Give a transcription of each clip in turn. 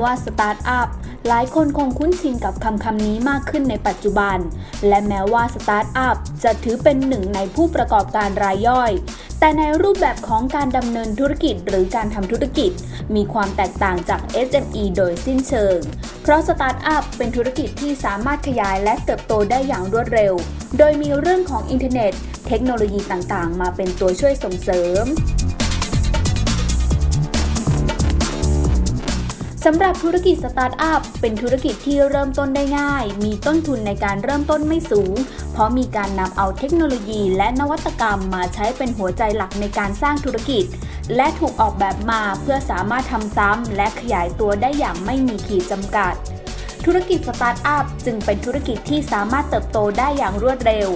ำว่าสตาร์ทอัพหลายคนคงคุ้นชินกับคำคำนี้มากขึ้นในปัจจุบัน และแม้ว่าสตาร์ทอัพจะถือเป็นหนึ่งในผู้ประกอบการรายย่อย แต่ในรูปแบบของการดำเนินธุรกิจหรือการทำธุรกิจ มีความแตกต่างจาก SME โดยสิ้นเชิง เพราะสตาร์ทอัพเป็นธุรกิจที่สามารถขยายและเติบโตได้อย่างรวดเร็ว โดยมีเรื่องของอินเทอร์เน็ต เทคโนโลยีต่างๆ มาเป็นตัวช่วยส่งเสริม สำหรับธุรกิจสตาร์ทอัพเป็นธุรกิจที่เริ่มต้นได้ง่าย มีต้นทุนในการเริ่มต้นไม่สูง เพราะมีการนำเอาเทคโนโลยีและนวัตกรรมมาใช้เป็นหัวใจหลักในการสร้างธุรกิจ และถูกออกแบบมาเพื่อสามารถทำซ้ำและขยายตัวได้อย่างไม่มีขีดจำกัด ธุรกิจสตาร์ทอัพจึงเป็นธุรกิจที่สามารถเติบโตได้อย่างรวดเร็ว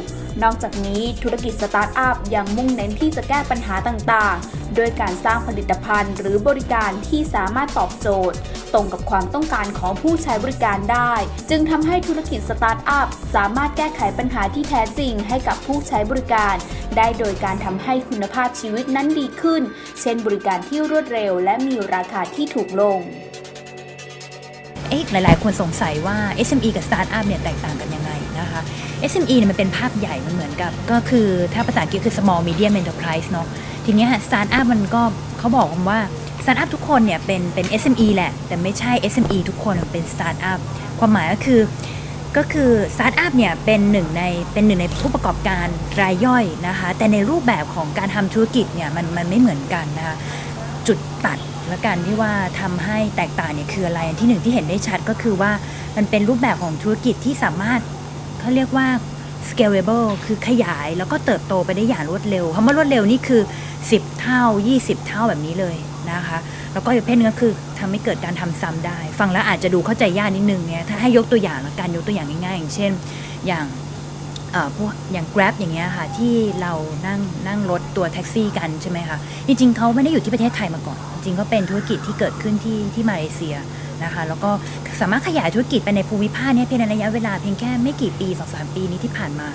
นอกจากนี้ธุรกิจสตาร์ทอัพยังมุ่งเน้นที่จะแก้ปัญหาต่างๆ โดยการสร้างผลิตภัณฑ์ หรือบริการที่สามารถตอบโจทย์ ตรงกับความต้องการของผู้ใช้บริการได้ จึงทำให้ธุรกิจสตาร์ทอัพสามารถแก้ไขปัญหาที่แท้จริงให้กับผู้ใช้บริการ ได้โดยการทำให้คุณภาพชีวิตนั้นดีขึ้น เช่น บริการที่รวดเร็ว และมีราคาที่ถูกลงเอ๊ะหลาย ๆ คนสงสัยว่า SME กับ Startup เนี่ยแตกต่างกันยังไงนะคะ SME เนี่ยมันเป็นภาพใหญ่มันเหมือนกับ ก็คือถ้าภาษาอังกฤษคือ small medium enterprise เนาะทีนี้ย Startup มันก็เขาบอกกันว่า Startup ทุกคนเนี่ยเป็นเป็น SME แหละ แต่ไม่ใช่ SME ทุกคนเป็น Startup ความหมายก็คือก็คือสตาร์ทอัพเนี่ยเป็นหนึ่งในเป็นหนึ่งในผู้ประกอบการรายย่อยนะคะแต่ในรูปแบบของการทำธุรกิจเนี่ยมันมันไม่เหมือนกันนะคะจุดตัดและกันที่ว่าทำให้แตกต่างเนี่ยคืออะไรอันที่หนึ่งที่เห็นได้ชัดก็คือว่ามันเป็นรูปแบบของธุรกิจที่สามารถ เขาเรียกว่า scalable คือขยายแล้วก็เติบโตไปได้อย่างรวดเร็วคำว่ารวดเร็วนี่คือ 10 เท่า 20 เท่าแบบนี้เลยนะคะ แล้วก็อีกประเภทนึงก็คือทำให้เกิดการทำซ้ำได้ ฟังแล้วอาจจะดูเข้าใจยากนิดนึงเนี่ยถ้าให้ยกตัวอย่างละกันยกตัวอย่างง่ายๆ อย่างเช่น อย่างพวกอย่าง Grab อย่างเงี้ยค่ะที่เรานั่งนั่งรถตัวแท็กซี่กันใช่ไหมคะจริงๆเขาไม่ได้อยู่ที่ประเทศไทยมาก่อน จริงๆก็เป็นธุรกิจที่เกิดขึ้นที่ที่มาเลเซีย นะคะ แล้วก็สามารถขยายธุรกิจไปในภูมิภาคเนี้เพียงในระยะเวลาเพียงแค่ไม่กี่ปีสองสามปีนี้ที่ผ่านมา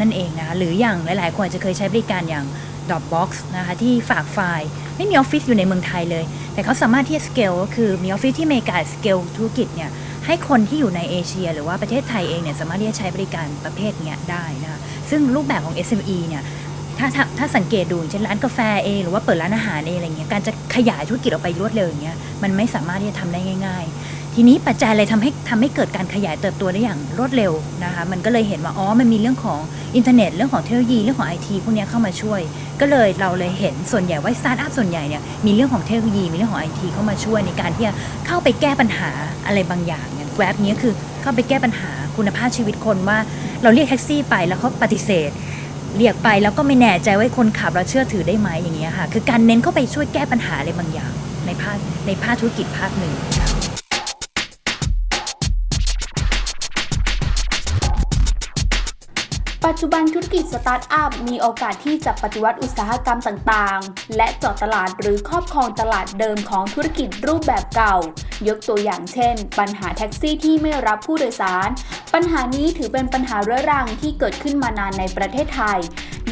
นั่นเองนะคะหรืออย่างหลาย ๆ คนอาจจะเคยใช้บริการอย่าง Dropbox นะคะที่ฝากไฟล์ไม่มีออฟฟิศอยู่ในเมืองไทยเลย แต่เขาสามารถที่จะสเกลก็คือมีออฟฟิศที่อเมริกาสเกลธุรกิจเนี่ยให้คนที่อยู่ในเอเชีย หรือว่าประเทศไทยเองเนี่ยสามารถที่จะใช้บริการประเภทเนี้ยได้นะคะซึ่งรูปแบบของ SME เนี่ย ถ้าถ้าถ้าสังเกตดูอย่างเช่นร้านกาแฟเองหรือว่าเปิดร้านอาหารเองอะไรเงี้ยการจะขยายธุรกิจออกไปรวดเร็วอย่างเงี้ยมันไม่สามารถที่จะทำได้ง่าย ๆ ทีนี้ปัจจัยอะไรทำให้ทำให้เกิดการขยายเติบโตได้อย่างรวดเร็วนะคะมันก็เลยเห็นว่าอ๋อมันมีเรื่องของอินเทอร์เน็ตเรื่องของเทคโนโลยีเรื่องของไอทีพวกนี้เข้ามาช่วย ก็เลยเราเลยเห็นส่วนใหญ่ว่าสตาร์ทอัพส่วนใหญ่เนี่ยมีเรื่องของเทคโนโลยีมีเรื่องของไอทีเข้ามาช่วยในการที่จะเข้าไปแก้ปัญหาอะไรบางอย่างอย่างแกร็บนี้คือเข้าไปแก้ปัญหาคุณภาพชีวิตคนว่าเราเรียกแท็กซี่ไปแล้วเขาปฏิเสธ เรียกไปแล้วก็ไม่แน่ใจว่าคนขับเราเชื่อถือได้ไหมอย่างเงี้ยค่ะ คือการเน้นเข้าไปช่วยแก้ปัญหาอะไรบางอย่างในภาคในภาคธุรกิจภาคหนึ่ง ปัจจุบันธุรกิจสตาร์ทอัพมีโอกาสที่จะปฏิวัติอุตสาหกรรมต่างๆ และเจาะตลาดหรือครอบครองตลาดเดิมของธุรกิจรูปแบบเก่า ยกตัวอย่างเช่น ปัญหาแท็กซี่ที่ไม่รับผู้โดยสาร ปัญหานี้ถือเป็นปัญหาเรื้อรังที่เกิดขึ้นมานานในประเทศไทย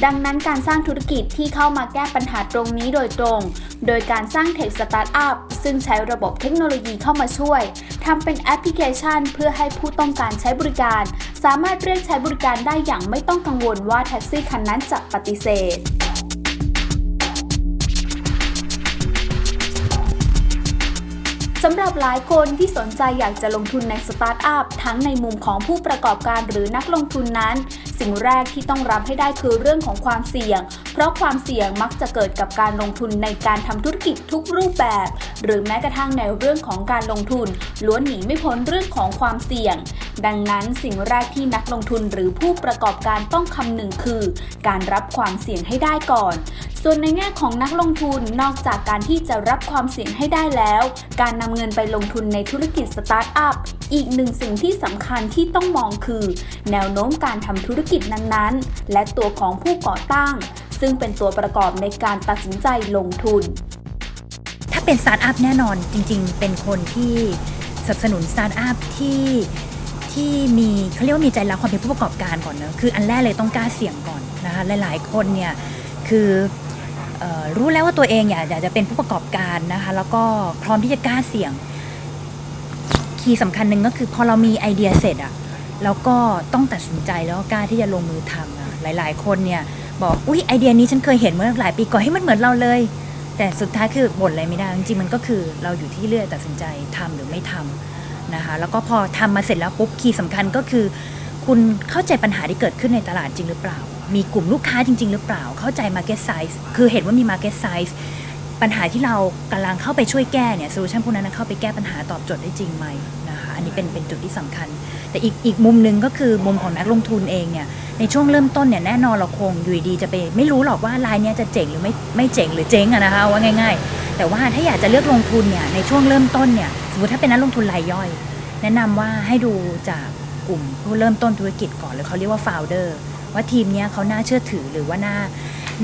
ดังนั้นการสร้างธุรกิจที่เข้ามาแก้ปัญหาตรงนี้โดยตรง โดยการสร้างเทคสตาร์ทอัพซึ่งใช้ระบบเทคโนโลยีเข้ามาช่วยทำเป็นแอปพลิเคชัน เพื่อให้ผู้ต้องการใช้บริการ สามารถเรียกใช้บริการได้อย่างไม่ต้องกังวลว่าแท็กซี่คันนั้นจะปฏิเสธ สำหรับหลายคนที่สนใจอยากจะลงทุนในสตาร์ทอัพทั้งในมุมของผู้ประกอบการหรือนักลงทุนนั้น สิ่งแรกที่ต้องรับให้ได้คือเรื่องของความเสี่ยง เพราะความเสี่ยงมักจะเกิดกับการลงทุนในการทำธุรกิจทุกรูปแบบ หรือแม้กระทั่งในเรื่องของการลงทุน ล้วนหนีไม่พ้นเรื่องของความเสี่ยง ดังนั้นสิ่งแรกที่นักลงทุนหรือผู้ประกอบการต้องคำนึงคือ การรับความเสี่ยงให้ได้ก่อน ส่วนในแง่ของนักลงทุนนอกจากการที่จะรับความเสี่ยงให้ได้แล้ว การนำเงินไปลงทุนในธุรกิจสตาร์ทอัพอีกหนึ่งสิ่งที่สำคัญที่ต้องมองคือ แนวโน้มการทำธุรกิจนั้นๆ และตัวของผู้ก่อตั้ง ซึ่งเป็นตัวประกอบในการตัดสินใจลงทุน ถ้าเป็นสตาร์ทอัพแน่นอนจริง ๆ เป็นคนที่สนับสนุนสตาร์ทอัพที่ที่มีเขาเรียกว่ามีใจรักความเป็นผู้ประกอบการก่อนเนอะคืออันแรกเลยต้องกล้าเสี่ยงก่อนนะคะหลาย ๆ คนเนี่ยคือเออ รู้แล้วว่าตัวเองอยากอยากจะเป็นผู้ประกอบการนะคะ แล้วก็พร้อมที่จะกล้าเสี่ยง คีย์สำคัญหนึ่งก็คือพอเรามีไอเดียเสร็จอะแล้วก็ต้องตัดสินใจแล้วก็กล้าที่จะลงมือทำอะหลาย ๆ คนเนี่ยบอกอุ้ยไอเดียนี้ฉันเคยเห็นเมื่อหลายปีก่อนให้มันเหมือนเราเลย แต่สุดท้ายคือบ่นอะไรไม่ได้จริงๆมันก็คือเราอยู่ที่เลือกตัดสินใจทำหรือไม่ทำนะคะแล้วก็พอทำมาเสร็จแล้วปุ๊บคีย์สำคัญก็คือ คุณเข้าใจปัญหาที่เกิดขึ้นในตลาดจริงหรือเปล่ามีกลุ่มลูกค้าจริง ๆ หรือเปล่า เข้าใจ market size คือเห็นว่ามี market size ปัญหาที่เรากำลังเข้าไปช่วยแก้เนี่ยโซลูชันพวกนั้นนะเข้าไปแก้ปัญหาตอบโจทย์ได้จริงไหมนะคะอันนี้เป็นเป็นจุดที่สำคัญ แต่อีกอีกมุมหนึ่งก็คือมุมของนักลงทุนเองเนี่ยในช่วงเริ่มต้นเนี่ยแน่นอนเราคงอยู่ดีๆจะไปไม่รู้หรอกว่าลายเนี้ยจะเจ๋งหรือไม่ไม่เจ๋งหรือเจ๊งอะนะคะว่าง่าย ๆ แต่ว่าถ้าอยากจะเลือกลงทุนเนี่ยในช่วงเริ่มต้นเนี่ยสมมติถ้าเป็นนักลงทุนรายย่อย แนะนำว่าให้ดูจากกลุ่มผู้เริ่มต้นธุรกิจก่อนหรือเขาเรียกว่า founder ว่าทีมเนี้ยเขาน่าเชื่อถือหรือว่าน่า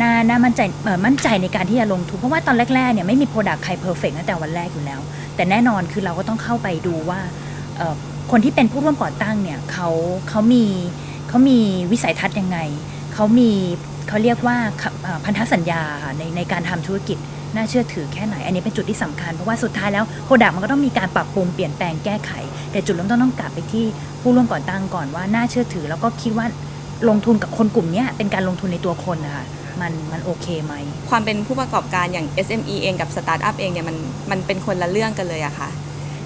น่าน่ามั่นใจมั่นใจในการที่จะลงทุนเพราะว่าตอนแรกๆเนี่ยไม่มีโปรดักต์ใครเพอร์เฟกตั้งแต่วันแรกอยู่แล้ว แต่แน่นอนคือเราก็ต้องเข้าไปดูว่าคนที่เป็นผู้ร่วมก่อตั้งเนี่ยเขาเขามีเขามีวิสัยทัศน์ยังไงเขามีเขาเรียกว่าพันธสัญญาในในการทำธุรกิจน่าเชื่อถือแค่ไหน อันนี้เป็นจุดที่สำคัญ เพราะว่าสุดท้ายแล้วโปรดักต์มันก็ต้องมีการปรับปรุงเปลี่ยนแปลงแก้ไข แต่จุดเริ่มต้นต้องกลับไปที่ผู้ร่วมก่อตั้งก่อนว่าน่าเชื่อถือ แล้วก็คิดว่า ลงทุนกับคนกลุ่มนี้เป็นการลงทุนในตัวคนนะคะมันมันโอเคไหม ความเป็นผู้ประกอบการอย่าง SME เองกับสตาร์ทอัพเองเนี่ยมันมันเป็นคนละเรื่องกันเลยอะค่ะ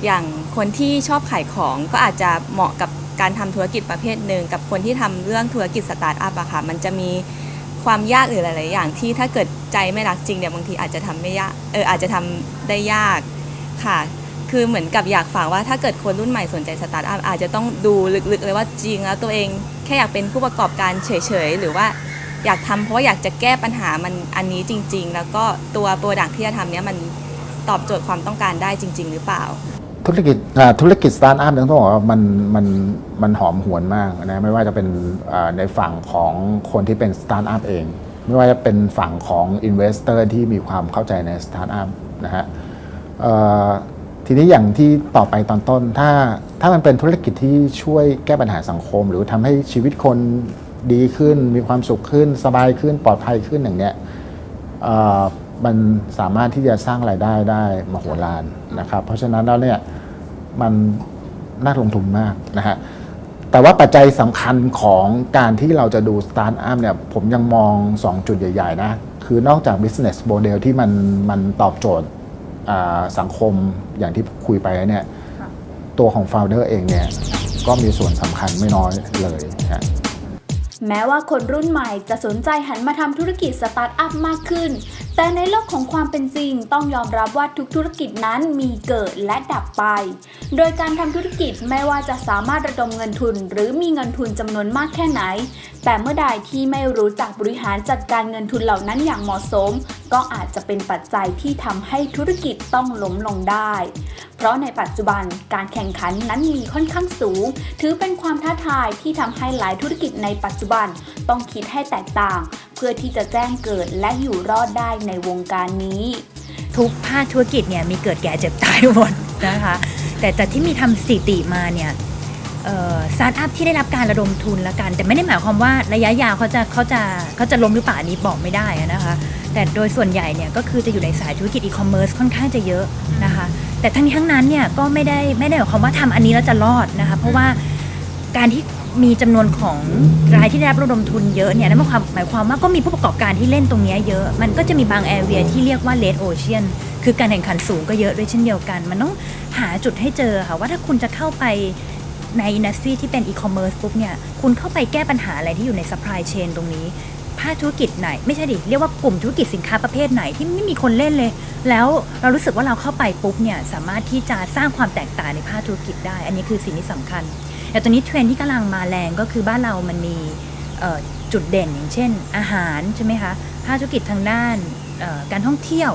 อย่างคนที่ชอบขายของก็อาจจะเหมาะกับการทำธุรกิจประเภทหนึ่งกับคนที่ทำเรื่องธุรกิจสตาร์ทอัพอะค่ะ มันจะมีความยากหรือหลาย ๆ อย่างที่ถ้าเกิดใจไม่รักจริงเนี่ยบางทีอาจจะทำไม่ยากเอออาจจะทำได้ยากค่ะ คือเหมือนกับอยากฝากว่าถ้าเกิดคนรุ่นใหม่สนใจสตาร์ทอัพอาจจะต้องดูลึกๆเลยว่าจริงแล้วตัวเองแค่อยากเป็นผู้ประกอบการเฉยๆ หรือว่าอยากทำเพราะว่าอยากจะแก้ปัญหามันอันนี้จริง ๆ แล้วก็ตัวโปรดักที่จะทำเนี้ยมันตอบโจทย์ความต้องการได้จริง ๆ หรือเปล่า ธุรกิจอ่าธุรกิจสตาร์ทอัพเนี่ยต้องบอกว่ามันมันมันหอมหวนมากนะไม่ว่าจะเป็นอ่าในฝั่งของคนที่เป็นสตาร์ทอัพเอง ไม่ว่าจะเป็นฝั่งของอินเวสเตอร์ที่มีความเข้าใจในสตาร์ทอัพนะฮะเอ่อ ทีนี้อย่างที่ต่อไปตอนต้น ถ้าถ้ามันเป็นธุรกิจที่ช่วยแก้ปัญหาสังคม หรือทำให้ชีวิตคนดีขึ้น มีความสุขขึ้น สบายขึ้นปลอดภัยขึ้นอย่างเนี้ยมันสามารถที่จะสร้างรายได้ได้มโหฬารนะครับ เพราะฉะนั้นแล้วเนี่ยมันน่าลงทุนมากนะฮะแต่ว่าปัจจัยสำคัญของการที่เราจะดูสตาร์ทอัพเนี่ยผมยังมอง 2 จุดใหญ่ ๆ นะ คือนอกจาก business model ที่มันมันตอบโจทย์ สังคมอย่างที่คุยไปแล้วเนี่ยตัวของ founder เองเนี่ยก็มีส่วนสำคัญไม่น้อยเลยนะฮะแม้ว่าคนรุ่นใหม่จะสนใจหันมาทำธุรกิจสตาร์ทอัพมากขึ้น แต่ในโลกของความเป็นจริงต้องยอมรับว่าทุกธุรกิจนั้นมีเกิดและดับไป โดยการทำธุรกิจไม่ว่าจะสามารถระดมเงินทุน หรือมีเงินทุนจำนวนมากแค่ไหน แต่เมื่อใดที่ไม่รู้จักบริหารจัดการเงินทุนเหล่านั้นอย่างเหมาะสม ก็อาจจะเป็นปัจจัยที่ทำให้ธุรกิจต้องล้มลงได้ เพราะในปัจจุบันการแข่งขันนั้นมีค่อนข้างสูง ถือเป็นความท้าทายที่ทำให้หลายธุรกิจในปัจจุบันต้องคิดให้แตกต่าง เพื่อที่จะแจ้งเกิดและอยู่รอดได้ในวงการนี้ ทุกภาคธุรกิจเนี่ยมีเกิดแก่เจ็บตายหมดนะคะ แต่แต่ที่มีทำสถิติมาเนี่ยสตาร์ทอัพที่ได้รับการระดมทุนละกัน แต่ไม่ได้หมายความว่าระยะยาวเขาจะเขาจะเขาจะล้มหรือเปล่านี้บอกไม่ได้นะคะ แต่โดยส่วนใหญ่เนี่ยก็คือจะอยู่ในสายธุรกิจอีคอมเมิร์ซค่อนข้างจะเยอะนะคะ แต่ทั้งนี้ทั้งนั้นเนี่ยก็ไม่ได้ไม่ได้หมายความว่าทำอันนี้แล้วจะรอดนะคะ เพราะว่า การที่มีจำนวนของรายที่ได้รับระดมทุนเยอะเนี่ยนั่นหมายความหมายความว่าก็มีผู้ประกอบการที่เล่นตรงนี้เยอะ มันก็จะมีบางแอเรียที่เรียกว่าเลดโอเชียนคือการแข่งขันสูงก็เยอะด้วยเช่นเดียวกัน มันต้องหาจุดให้เจอค่ะว่าถ้าคุณจะเข้าไปในอินดัสทรีที่เป็นอีคอมเมิร์ซปุ๊บเนี่ยคุณเข้าไปแก้ปัญหาอะไรที่อยู่ในซัพพลายเชนตรงนี้ภาคธุรกิจไหน ไม่ใช่ดิเรียกว่ากลุ่มธุรกิจสินค้าประเภทไหนที่ไม่มีคนเล่นเลย แล้วเรารู้สึกว่าเราเข้าไปปุ๊บเนี่ยสามารถที่จะสร้างความแตกต่างในภาคธุรกิจได้ อันนี้คือสิ่งที่สำคัญ แต่ตอนนี้เทรนที่กำลังมาแรงก็คือบ้านเรามันมีจุดเด่นอย่างเช่น อาหารใช่ไหมคะภาคธุรกิจทางด้านการท่องเที่ยว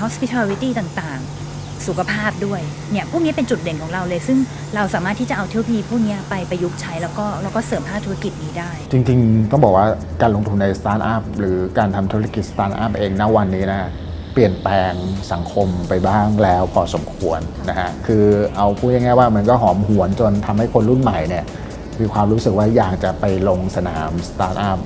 hospitality ต่างๆ สุขภาพด้วย เนี่ยพวกนี้เป็นจุดเด่นของเราเลย ซึ่งเราสามารถที่จะเอาเทคโนโลยีพวกนี้ไปประยุกต์ใช้แล้วก็แล้วก็เสริมภาคธุรกิจนี้ได้ จริง ๆ ต้องบอกว่าการลงทุนในสตาร์ทอัพหรือการทำธุรกิจสตาร์ทอัพเองณวันนี้นะ เปลี่ยนแปลงสังคมไปบ้างแล้วพอสมควรนะฮะคือเอาพูดง่ายๆว่ามันก็หอมหวนจนทำให้คนรุ่นใหม่เนี่ยมีความรู้สึกว่าอยากจะไปลงสนามสตาร์ทอัพ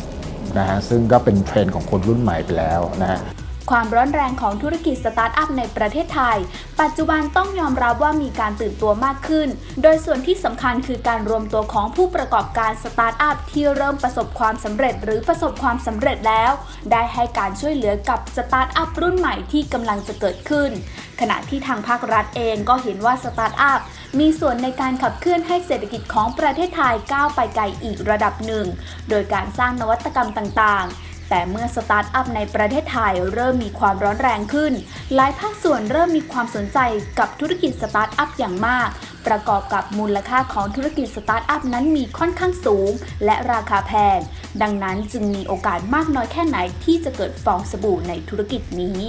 นะฮะซึ่งก็เป็นเทรนด์ของคนรุ่นใหม่ไปแล้วนะฮะ ความร้อนแรงของธุรกิจสตาร์ทอัพในประเทศไทย ปัจจุบันต้องยอมรับว่ามีการตื่นตัวมากขึ้น โดยส่วนที่สำคัญคือการรวมตัวของผู้ประกอบการสตาร์ทอัพที่เริ่มประสบความสำเร็จ หรือประสบความสำเร็จแล้ว ได้ให้การช่วยเหลือกับสตาร์ทอัพรุ่นใหม่ที่กำลังจะเกิดขึ้น ขณะที่ทางภาครัฐเองก็เห็นว่าสตาร์ทอัพมีส่วนในการขับเคลื่อนให้เศรษฐกิจของประเทศไทยก้าวไปไกลอีกระดับหนึ่ง โดยการสร้างนวัตกรรมต่างๆ แต่เมื่อสตาร์ทอัพในประเทศไทยเริ่มมีความร้อนแรงขึ้น หลายภาคส่วนเริ่มมีความสนใจกับธุรกิจสตาร์ทอัพอย่างมาก ประกอบกับมูลค่าของธุรกิจสตาร์ทอัพนั้นมีค่อนข้างสูง และราคาแพง ดังนั้นจึงมีโอกาสมากน้อยแค่ไหนที่จะเกิดฟองสบู่ในธุรกิจนี้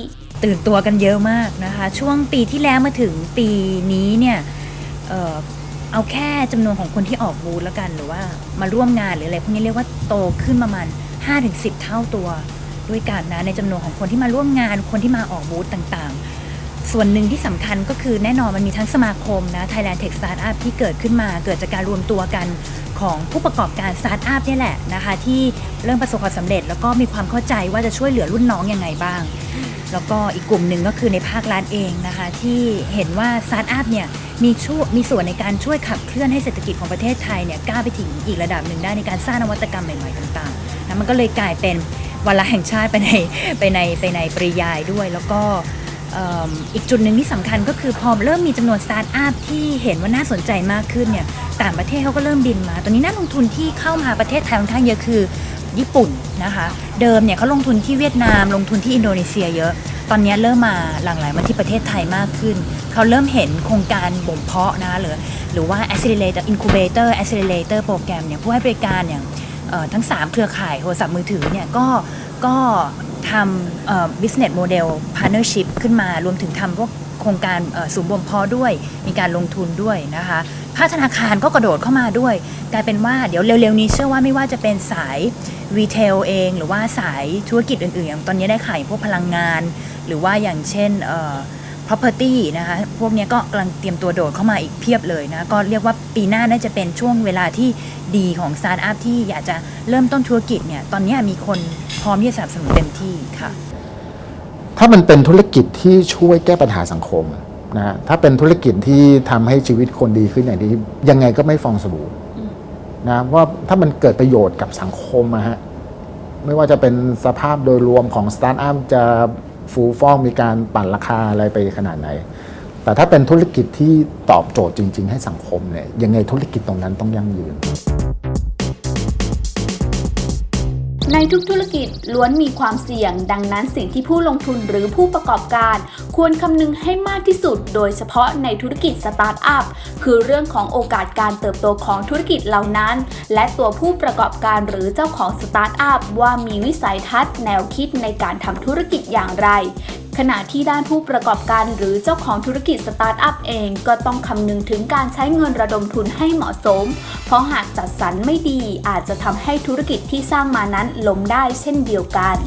ตื่นตัวกันเยอะมากนะคะ ช่วงปีที่แล้วมาถึงปีนี้เนี่ยเออเอาแค่จำนวนของคนที่ออกบูธแล้วกันหรือว่ามาร่วมงานหรืออะไรพวกนี้เรียกว่าโตขึ้นประมาณ 5-10 เท่าตัว ด้วยกันนะในจำนวนของคนที่มาร่วมงานคนที่มาออกบูธต่างๆ ส่วนหนึ่งที่สำคัญก็คือแน่นอนมันมีทั้งสมาคมนะ Thailand Tech Startup ที่เกิดขึ้นมาเกิดจากการรวมตัวกันของผู้ประกอบการสตาร์ทอัพนี่แหละนะคะที่เริ่มประสบความสำเร็จ แล้วก็มีความเข้าใจว่าจะช่วยเหลือรุ่นน้องยังไงบ้าง แล้วก็อีกกลุ่มหนึ่งก็คือในภาครัฐเองนะคะที่เห็นว่าสตาร์ทอัพเนี่ยมีช่วยมีส่วนในการช่วยขับเคลื่อนให้เศรษฐกิจของประเทศไทยเนี่ยก้าวไปถึงอีกระดับหนึ่งได้ในการสร้างนวัตกรรมใหม่ๆต่างๆ นะมันก็เลยกลายเป็นวันละแห่งชาติไปในไปในไปในปริยายด้วย แล้วก็อีกจุดหนึ่งที่สำคัญก็คือพอเริ่มมีจำนวนสตาร์ทอัพที่เห็นว่าน่าสนใจมากขึ้นเนี่ยต่างประเทศเขาก็เริ่มบินมา ตอนนี้นักลงทุนที่เข้ามาประเทศไทยค่อนข้างเยอะคือญี่ปุ่นนะคะ เดิมเนี่ยเขาลงทุนที่เวียดนาม ลงทุนที่อินโดนีเซียเยอะ ตอนนี้เริ่มมาหลั่งไหลมาที่ประเทศไทยมากขึ้น เขาเริ่มเห็นโครงการบ่มเพาะนะหรือหรือว่า accelerator incubator accelerator โปรแกรมเนี่ยผู้ให้บริการอย่าง ทั้ง 3 เครือข่ายโทรศัพท์มือถือเนี่ยก็ก็ทำ business model partnership ขึ้นมารวมถึงทำพวกโครงการเอ่อศูนย์บ่มเพาะด้วย มีการลงทุนด้วยนะคะภาคธนาคารก็กระโดดเข้ามาด้วย กลายเป็นว่าเดี๋ยวเร็วๆนี้เชื่อว่าไม่ว่าจะเป็นสายรีเทลเอง หรือว่าสายธุรกิจอื่นๆอย่างตอนนี้ได้ขายพวกพลังงาน หรือว่าอย่างเช่น property นะคะ พวกนี้ก็กำลังเตรียมตัวโดดเข้ามาอีกเพียบเลยนะ ก็เรียกว่าปีหน้าน่าจะเป็นช่วงเวลาที่ดีของสตาร์ทอัพที่อยากจะเริ่มต้นธุรกิจเนี่ย ตอนนี้มีคนพร้อมที่จะสนับสนุนเต็มที่ค่ะ ถ้ามันเป็นธุรกิจที่ช่วยแก้ปัญหาสังคมนะฮะถ้าเป็นธุรกิจที่ทำให้ชีวิตคนดีขึ้นอย่างที่ยังไงก็ไม่ฟองสบู่นะว่าถ้ามันเกิดประโยชน์กับสังคมอะฮะไม่ว่าจะเป็นสภาพโดยรวมของสตาร์ทอัพจะ ฟูฟ่องมีการปั่นราคาอะไรไปขนาดไหน แต่ถ้าเป็นธุรกิจที่ตอบโจทย์จริง ๆ ให้สังคมเนี่ยยังไงธุรกิจตรงนั้นต้องยั่งยืน ในทุกธุรกิจล้วนมีความเสี่ยง ดังนั้นสิ่งที่ผู้ลงทุนหรือผู้ประกอบการ ควรคำนึงให้มากที่สุด โดยเฉพาะในธุรกิจสตาร์ทอัพคือเรื่องของโอกาสการเติบโตของธุรกิจเหล่านั้น และตัวผู้ประกอบการหรือเจ้าของสตาร์ทอัพว่ามีวิสัยทัศน์แนวคิดในการทำธุรกิจอย่างไร ขณะที่ด้านผู้ประกอบการหรือเจ้าของธุรกิจสตาร์ทอัพเอง ก็ต้องคำนึงถึงการใช้เงินระดมทุนให้เหมาะสม เพราะหากจัดสรรไม่ดีอาจจะทำให้ธุรกิจที่สร้างมานั้นล้มได้เช่นเดียวกัน